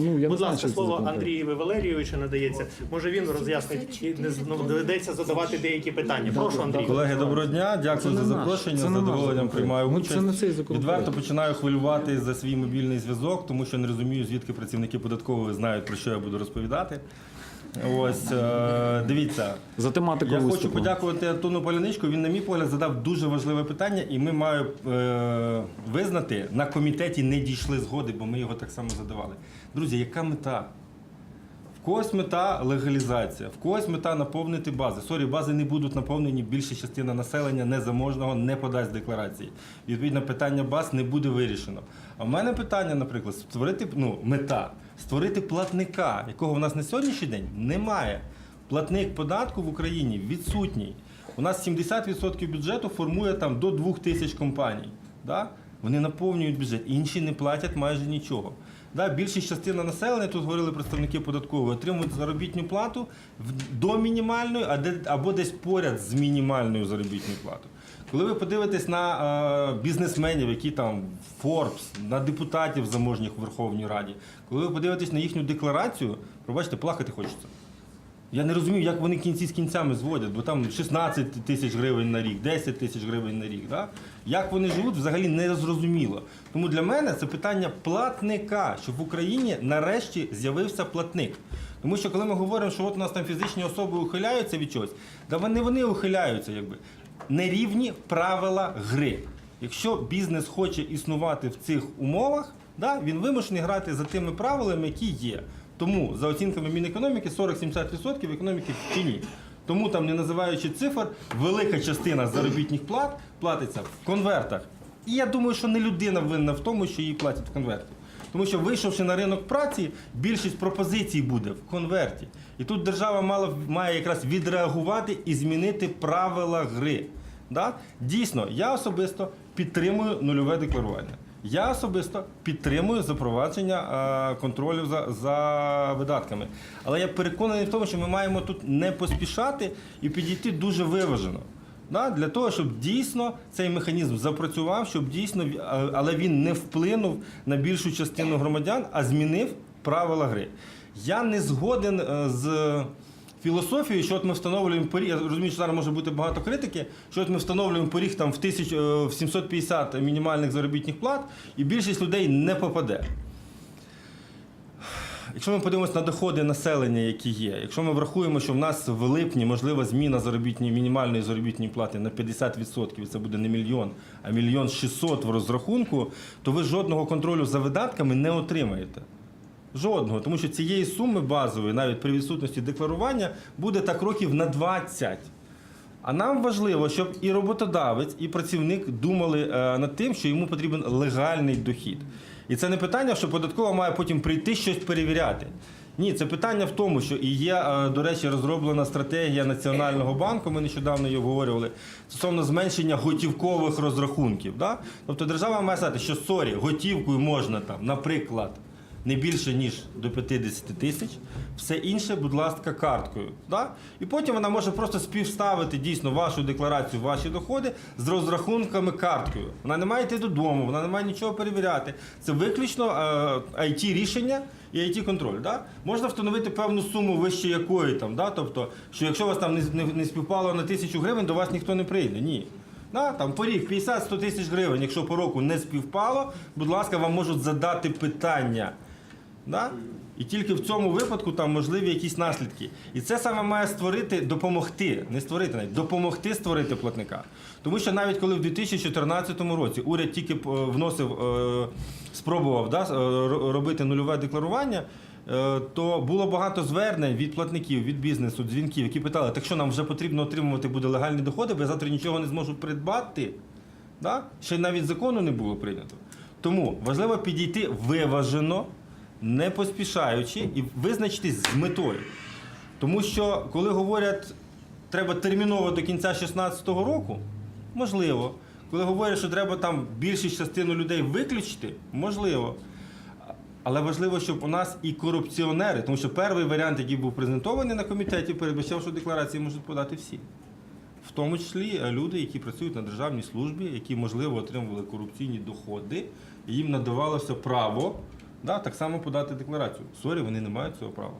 Ну, я Будь знаю, ласка, чи слово. Андрієві Валерійовичу надається. Може він роз'яснить і не з- ну, доведеться задавати деякі питання. Прошу, Андрій. Колеги, доброго дня. Дякую за запрошення. З задоволенням приймаю участь. це не цей законопроект. Відверто починаю хвилювати за свій мобільний зв'язок, тому що не розумію, звідки працівники податкової знають про що я буду розповідати. Ось е, дивіться. За тематикою Я хочу виступу. подякувати Антону Поляничку. Він, на мій погляд, задав дуже важливе питання, і ми маємо е, визнати, на комітеті не дійшли згоди, бо ми його так само задавали. Друзі, яка мета? В когось мета легалізація, в когось мета наповнити бази. Сорі, бази не будуть наповнені, більша частина населення незаможного не подасть декларації. Відповідно, питання баз не буде вирішено. А в мене питання, наприклад, створити ну, мета, створити платника, якого в нас на сьогоднішній день немає. Платник податку в Україні відсутній. У нас 70% бюджету формує там до 2 тисяч компаній. Да? Вони наповнюють бюджет, інші не платять майже нічого. Да, більшість частина населення, тут говорили представники податкової, отримують заробітну плату до мінімальної, або десь поряд з мінімальною заробітною платою. Коли ви подивитесь на е, бізнесменів, які там Forbes, на депутатів заможніх в Верховній Раді, коли ви подивитесь на їхню декларацію, пробачте, плакати хочеться. Я не розумію, як вони кінці з кінцями зводять, бо там 16 тисяч гривень на рік, 10 тисяч гривень на рік. Да? Як вони живуть, взагалі не зрозуміло. Тому для мене це питання платника, щоб в Україні нарешті з'явився платник. Тому що коли ми говоримо, що от у нас там фізичні особи ухиляються від чогось, да вони вони ухиляються, якби нерівні правила гри. Якщо бізнес хоче існувати в цих умовах, да, він вимушений грати за тими правилами, які є. Тому за оцінками Мінекономіки 40-70% економіки в тіні. Тому там, не називаючи цифр, велика частина заробітних плат платиться в конвертах. І я думаю, що не людина винна в тому, що її платять в конверті. Тому що вийшовши на ринок праці, більшість пропозицій буде в конверті. І тут держава мала, має якраз відреагувати і змінити правила гри. Да? Дійсно, я особисто підтримую нульове декларування. Я особисто підтримую запровадження контролю за, за видатками. Але я переконаний в тому, що ми маємо тут не поспішати і підійти дуже виважено. Да? Для того, щоб дійсно цей механізм запрацював, щоб дійсно, е, але він не вплинув на більшу частину громадян, а змінив правила гри. Я не згоден е, з філософією, що от ми встановлюємо поріг, я розумію, що зараз може бути багато критики, що от ми встановлюємо поріг там в, тисяч, е, в 750 мінімальних заробітних плат, і більшість людей не попаде. Якщо ми подивимося на доходи населення, які є, якщо ми врахуємо, що в нас в липні можлива зміна заробітної мінімальної заробітної плати на 50%, це буде не мільйон, а мільйон 600 в розрахунку, то ви жодного контролю за видатками не отримаєте. Жодного, тому що цієї суми базової, навіть при відсутності декларування, буде так років на 20. А нам важливо, щоб і роботодавець, і працівник думали е, над тим, що йому потрібен легальний дохід. І це не питання, що податкова має потім прийти щось перевіряти. Ні, це питання в тому, що і є, е, до речі, розроблена стратегія Національного банку, ми нещодавно її обговорювали, стосовно зменшення готівкових розрахунків. Да? Тобто держава має сказати, що сорі, готівкою можна там, наприклад, не більше ніж до 50 тисяч, все інше, будь ласка, карткою. Да? І потім вона може просто співставити дійсно вашу декларацію, ваші доходи з розрахунками карткою. Вона не має йти додому, вона не має нічого перевіряти. Це виключно е, it рішення і it контроль. Да? Можна встановити певну суму вище якої там, да? тобто, що якщо вас там не, не, не співпало на тисячу гривень, до вас ніхто не прийде. Ні. Да, там поріг 50-100 тисяч гривень, якщо по року не співпало, будь ласка, вам можуть задати питання. Да? І тільки в цьому випадку там можливі якісь наслідки. І це саме має створити, допомогти, не створити навіть, допомогти створити платника. Тому що навіть коли в 2014 році уряд тільки е, вносив, е, спробував да, е, робити нульове декларування, то було багато звернень від платників, від бізнесу, дзвінків, які питали, так що нам вже потрібно отримувати буде легальні доходи, бо я завтра нічого не зможу придбати. Да? Ще навіть закону не було прийнято. Тому важливо підійти виважено, не поспішаючи і визначитись з метою. Тому що, коли говорять, треба терміново до кінця 2016 року, можливо. Коли говорять, що треба там більшість частину людей виключити, можливо. Але важливо, щоб у нас і корупціонери, тому що перший варіант, який був презентований на комітеті, передбачав, що декларації можуть подати всі. В тому числі е, люди, які працюють на державній службі, які, можливо, отримували корупційні доходи, їм надавалося право Да, так само подати декларацію. Сорі, вони не мають цього права.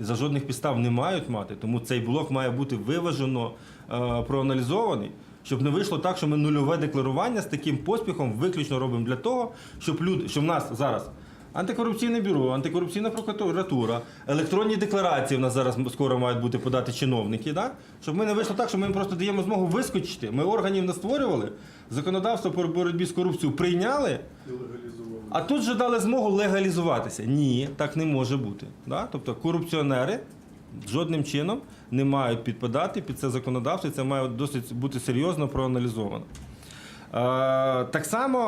І за жодних підстав не мають мати. Тому цей блок має бути виважено е, проаналізований, щоб не вийшло так, що ми нульове декларування з таким поспіхом виключно робимо для того, щоб люди, щоб в нас зараз антикорупційне бюро, антикорупційна прокуратура, електронні декларації в нас зараз скоро мають бути подати чиновники. Да? Щоб ми не вийшло так, що ми їм просто даємо змогу вискочити. Ми органів не створювали, законодавство по боротьбі з корупцією прийняли. А тут же дали змогу легалізуватися. Ні, так не може бути. Да? Тобто корупціонери жодним чином не мають підпадати під це законодавство, це має досить бути серйозно проаналізовано. Е, так само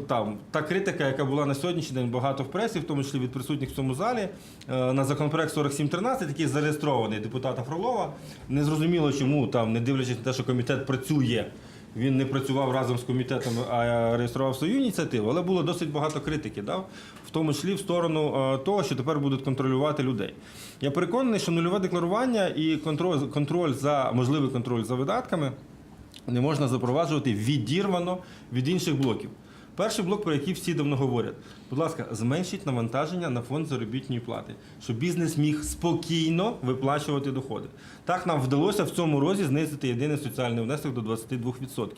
е, там, та критика, яка була на сьогоднішній день багато в пресі, в тому числі від присутніх в цьому залі, е, на законопроект 4713, який зареєстрований депутата Фролова. Незрозуміло, чому там, не дивлячись на те, що комітет працює, він не працював разом з комітетом, а реєстрував свою ініціативу, але було досить багато критики, да? в тому числі в сторону е, того, що тепер будуть контролювати людей. Я переконаний, що нульове декларування і контроль, контроль за можливий контроль за видатками не можна запроваджувати відірвано від інших блоків. Перший блок, про який всі давно говорять, будь ласка, зменшіть навантаження на фонд заробітної плати, щоб бізнес міг спокійно виплачувати доходи. Так нам вдалося в цьому розі знизити єдиний соціальний внесок до 22%.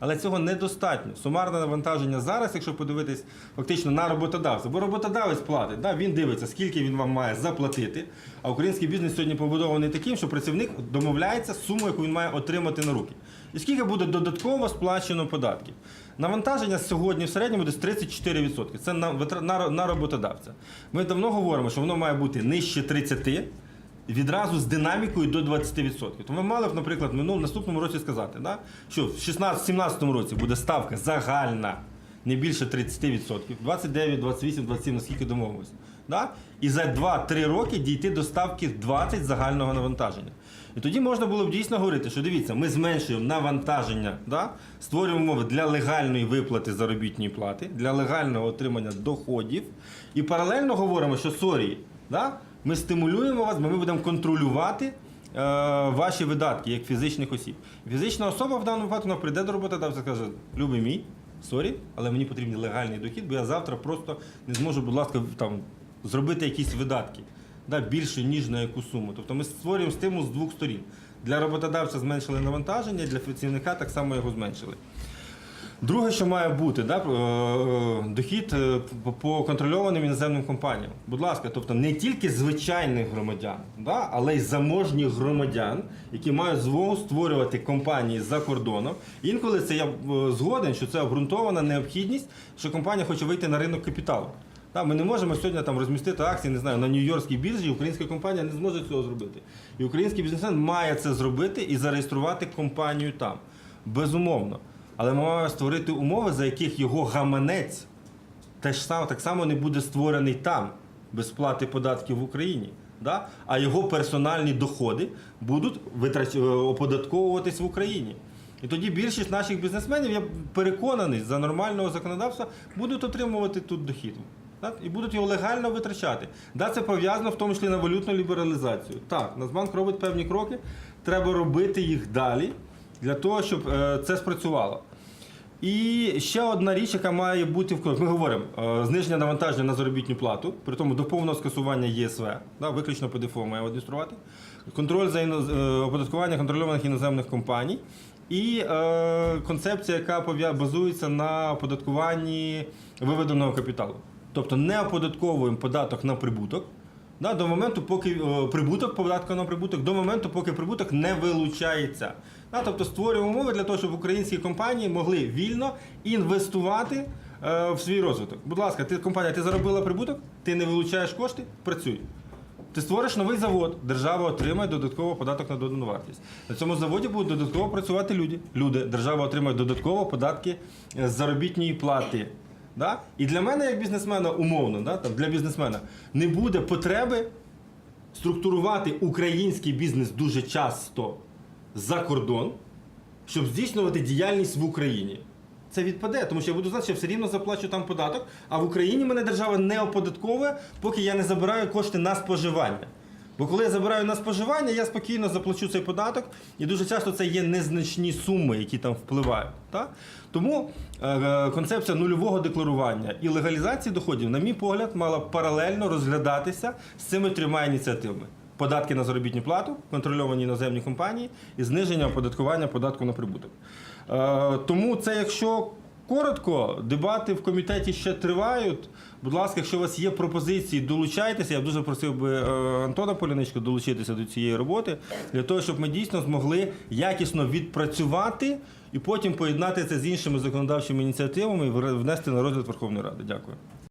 Але цього недостатньо. Сумарне навантаження зараз, якщо подивитись фактично на роботодавця, бо роботодавець платить, да, він дивиться, скільки він вам має заплатити. А український бізнес сьогодні побудований таким, що працівник домовляється з сумою, яку він має отримати на руки. І скільки буде додатково сплачено податків? Навантаження сьогодні в середньому десь 34%. Це на, на, на роботодавця. Ми давно говоримо, що воно має бути нижче 30%. Відразу з динамікою до 20%. То ми мали б, наприклад, в наступному році сказати, да, що в 16-17 році буде ставка загальна не більше 30%, 29, 28, 27, наскільки домовимося. Да? І за 2-3 роки дійти до ставки 20 загального навантаження. І тоді можна було б дійсно говорити, що дивіться, ми зменшуємо навантаження, да? створюємо умови для легальної виплати заробітної плати, для легального отримання доходів. І паралельно говоримо, що сорі, да? ми стимулюємо вас, бо ми будемо контролювати е, ваші видатки як фізичних осіб. Фізична особа в даному випадку прийде до роботодавця і каже, любий мій, сорі, але мені потрібен легальний дохід, бо я завтра просто не зможу, будь ласка, там, зробити якісь видатки да, більше, ніж на яку суму. Тобто ми створюємо стимул з двох сторін. Для роботодавця зменшили навантаження, для працівника так само його зменшили. Друге, що має бути, да, е, е, дохід е, по- контрольованим іноземним компаніям. Будь ласка, тобто не тільки звичайних громадян, да, але й заможніх громадян, які мають змогу створювати компанії за кордоном. Інколи це я згоден, що це обґрунтована необхідність, що компанія хоче вийти на ринок капіталу. Да, ми не можемо сьогодні там розмістити акції, не знаю, на Нью-Йоркській біржі. Українська компанія не зможе цього зробити. І український бізнесмен має це зробити і зареєструвати компанію там. Безумовно. Але ми маємо створити умови, за яких його гаманець теж саме, так само не буде створений там, без сплати податків в Україні. Да? А його персональні доходи будуть витрач... е, оподатковуватись в Україні. І тоді більшість наших бізнесменів, я переконаний, за нормального законодавства будуть отримувати тут дохід. Так? І будуть його легально витрачати. Да, це пов'язано в тому числі на валютну лібералізацію. Так, Нацбанк робить певні кроки, треба робити їх далі для того, щоб е, це спрацювало. І ще одна річ, яка має бути в ми говоримо е, зниження навантаження на заробітну плату, при тому до повного скасування ЄСВ, да, виключно ПДФО має адмініструвати, контроль за іноз... е, оподаткування контрольованих іноземних компаній. І е, концепція, яка базується на оподаткуванні виведеного капіталу. Тобто не оподатковуємо податок на прибуток да, до моменту, поки е, прибуток, податку на прибуток, до моменту, поки прибуток не вилучається. Да, тобто створюємо умови для того, щоб українські компанії могли вільно інвестувати е, в свій розвиток. Будь ласка, ти компанія, ти заробила прибуток, ти не вилучаєш кошти, працюй. Ти створиш новий завод, держава отримає додатково податок на додану вартість. На цьому заводі будуть додатково працювати люди. Люди, держава отримає додатково податки з заробітної плати. Да? І для мене, як бізнесмена, умовно, да, там, для бізнесмена, не буде потреби структурувати український бізнес дуже часто за кордон, щоб здійснювати діяльність в Україні. Це відпаде, тому що я буду знати, що я все рівно заплачу там податок, а в Україні мене держава не оподатковує, поки я не забираю кошти на споживання. Бо коли я забираю на споживання, я спокійно заплачу цей податок, і дуже часто це є незначні суми, які там впливають. Так? Тому е, е, концепція нульового декларування і легалізації доходів, на мій погляд, мала б паралельно розглядатися з цими трьома ініціативами: податки на заробітну плату, контрольовані іноземні компанії і зниження оподаткування податку на прибуток. Е, тому це, якщо коротко, дебати в комітеті ще тривають. Будь ласка, якщо у вас є пропозиції, долучайтеся. Я б дуже просив би е, Антона Поляничка долучитися до цієї роботи для того, щоб ми дійсно змогли якісно відпрацювати і потім поєднати це з іншими законодавчими ініціативами і внести на розгляд Верховної Ради. Дякую.